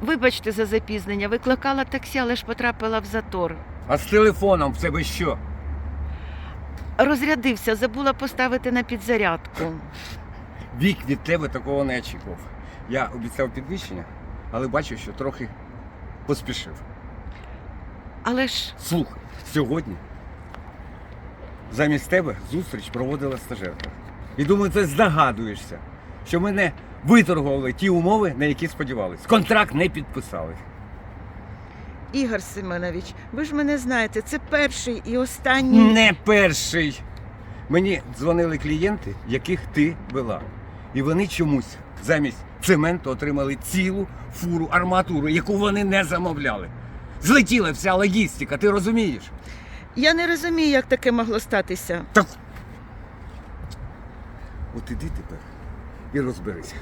Вибачте за запізнення, викликала таксі, але ж потрапила в затор. А з телефоном в тебе що? Розрядився, забула поставити на підзарядку. Вік від тебе такого не очікував. Я обіцяв підвищення, але бачу, що трохи поспішив. Але ж Слухай, сьогодні замість тебе зустріч проводила стажерка. І думаю, ти здогадуєшся, що мене виторгували ті умови, на які сподівались. Контракт не підписали. Ігор Семенович, ви ж мене знаєте, це перший і останній. Не перший. Мені дзвонили клієнти, яких ти вела. І вони чомусь замість цементу отримали цілу фуру арматури, яку вони не замовляли. Злетіла вся логістика, ти розумієш? Я не розумію, як таке могло статися. Так. От іди тепер і розберися.